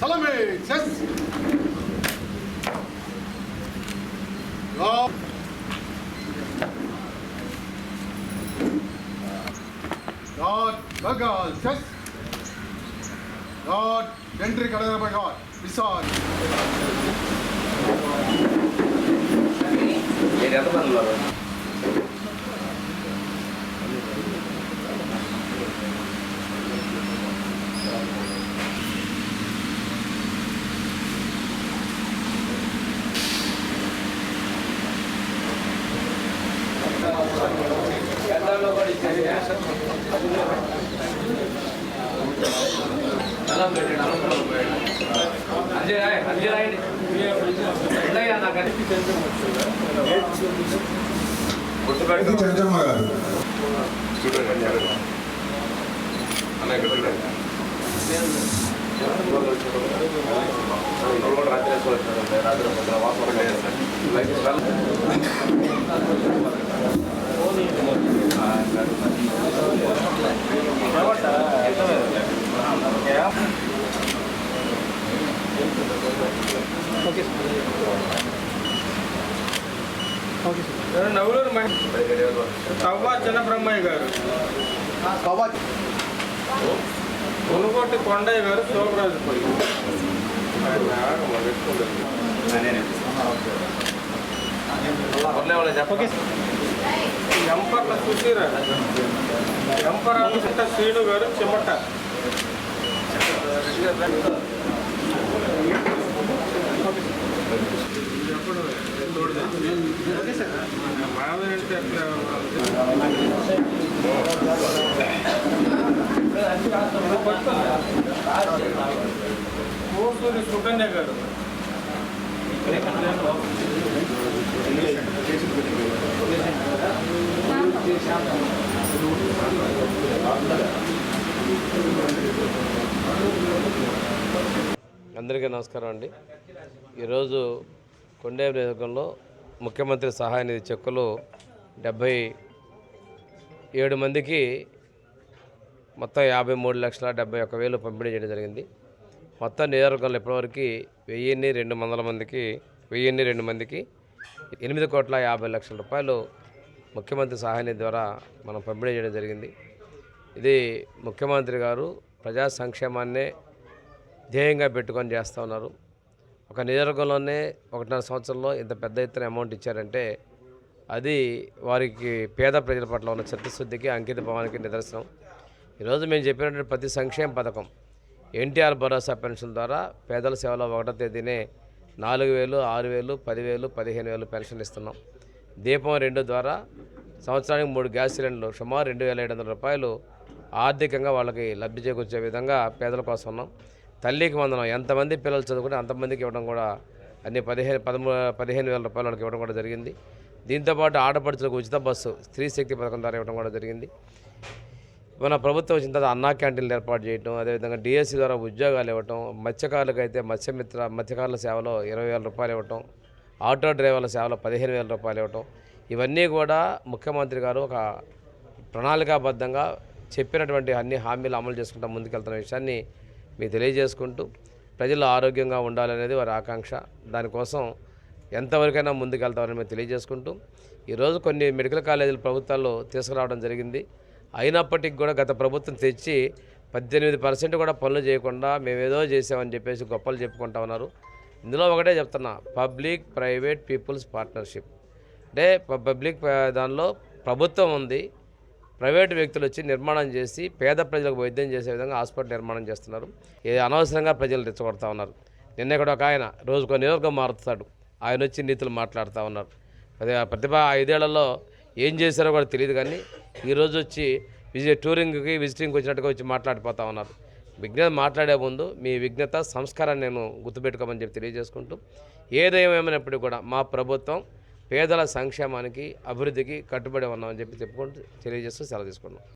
தலைமை chess God, Bagal, Chess. God, Dendry Kadana by God, Visan. Ini ada apa Anjay Anjay రాయండి ఉండయ్యా నాకు ఇది నవ్వులూరు తవ్వా నవలూరు చిన్న బ్రహ్మయ్య గారు కొనుగోటి కొండయ్య గారు శోభరాజు చెప్పకే ఎంపర్ల సుశీర ఎంపరాలు శ్రీను గారు చిమ్మట కోసూరి సుకన్య గారు అందరికీ నమస్కారం అండి. ఈరోజు కొండేపు నియోజకవర్గంలో ముఖ్యమంత్రి సహాయ నిధి చెక్కులు డెబ్భై ఏడు మందికి మొత్తం యాభై మూడు లక్షల డెబ్బై ఒక్క వేలు పంపిణీ చేయడం జరిగింది. మొత్తం నియోజకవర్గంలో ఇప్పటివరకు వెయ్యిన్ని రెండు వందల మందికి వెయ్యిన్ని రెండు మందికి ఎనిమిది కోట్ల యాభై లక్షల రూపాయలు ముఖ్యమంత్రి సహాయం ద్వారా మనం పంపిణీ చేయడం జరిగింది. ఇది ముఖ్యమంత్రి గారు ప్రజా సంక్షేమాన్నే ధ్యేయంగా పెట్టుకొని చేస్తూ ఉన్నారు. ఒక నియోజకవర్గంలోనే ఒకటిన్నర సంవత్సరంలో ఇంత పెద్ద ఎత్తున అమౌంట్ ఇచ్చారంటే అది వారికి పేద ప్రజల పట్ల ఉన్న చిత్తశుద్ధికి అంకిత భావానికి నిదర్శనం. ఈరోజు మేము చెప్పినటువంటి ప్రతి సంక్షేమ పథకం ఎన్టీఆర్ భరోసా పెన్షన్ ద్వారా పేదల సేవలో ఒకటో తేదీనే నాలుగు వేలు ఆరు వేలు పదివేలు పదిహేను వేలు పెన్షన్ ఇస్తున్నాం. దీపం రెండు ద్వారా సంవత్సరానికి మూడు గ్యాస్ సిలిండర్లు సుమారు రెండు వేల ఏడు వందల రూపాయలు ఆర్థికంగా వాళ్ళకి లబ్ధి చేకూర్చే విధంగా పేదల కోసం ఉన్నాం. తల్లికి వందనం ఎంతమంది పిల్లలు చదువుకుంటే అంతమందికి ఇవ్వడం కూడా అన్ని పదిహేను పదమూ పదిహేను వేల రూపాయలు వాళ్ళకి ఇవ్వడం కూడా జరిగింది. దీంతోపాటు ఆడపడుచులకు ఉచిత బస్సు స్త్రీ శక్తి పథకం ద్వారా ఇవ్వడం కూడా జరిగింది. మన ప్రభుత్వం వచ్చిన తర్వాత అన్నా క్యాంటీన్లు ఏర్పాటు చేయటం అదేవిధంగా డిఎస్సి ద్వారా ఉద్యోగాలు ఇవ్వటం మత్స్యకారులకు అయితే మత్స్యమిత్ర మత్స్యకారుల సేవలో ఇరవై వేల రూపాయలు ఇవ్వటం ఆటో డ్రైవర్ల సేవలో పదిహేను వేల రూపాయలు ఇవ్వటం ఇవన్నీ కూడా ముఖ్యమంత్రి గారు ఒక ప్రణాళికాబద్ధంగా చెప్పినటువంటి అన్ని హామీలు అమలు చేసుకుంటూ ముందుకెళ్తున్న విషయాన్ని మీకు తెలియజేసుకుంటూ ప్రజలు ఆరోగ్యంగా ఉండాలనేది వారి ఆకాంక్ష. దానికోసం ఎంతవరకైనా ముందుకెళ్తామని మేము తెలియజేసుకుంటూ ఈరోజు కొన్ని మెడికల్ కాలేజీలు ప్రభుత్వాల్లో తీసుకురావడం జరిగింది. అయినప్పటికీ కూడా గత ప్రభుత్వం తెచ్చి పద్దెనిమిది పర్సెంట్ కూడా పనులు చేయకుండా మేమేదో చేసామని చెప్పేసి గొప్పలు చెప్పుకుంటా ఉన్నారు. ఇందులో ఒకటే చెప్తున్నా పబ్లిక్ ప్రైవేట్ పీపుల్స్ పార్ట్నర్షిప్. అంటే పబ్లిక్ దానిలో ప్రభుత్వం ఉంది ప్రైవేటు వ్యక్తులు వచ్చి నిర్మాణం చేసి పేద ప్రజలకు వైద్యం చేసే విధంగా హాస్పిటల్ నిర్మాణం చేస్తున్నారు. ఇది అనవసరంగా ప్రజలు రెచ్చగొడతా ఉన్నారు. నిన్న కూడా ఒక ఆయన రోజుకో నియోజకం మారుతాడు ఆయన వచ్చి నీతులు మాట్లాడుతూ ఉన్నారు. అదే ఆ ప్రతిభ ఐదేళ్ళలో ఏం చేశారో కూడా తెలియదు కానీ ఈరోజు వచ్చి విజయ టూరింగ్కి విజిటింగ్కి వచ్చినట్టుగా వచ్చి మాట్లాడిపోతూ ఉన్నారు. విజ్ఞత మాట్లాడే ముందు మీ విజ్ఞత సంస్కారాన్ని నేను గుర్తుపెట్టుకోమని చెప్పి తెలియజేసుకుంటూ ఏదేమైనప్పటికీ కూడా మా ప్రభుత్వం పేదల సంక్షేమానికి అభివృద్ధికి కట్టుబడి ఉన్నామని చెప్పి చెప్పుకుంటూ తెలియజేస్తూ సెలవు తీసుకున్నాం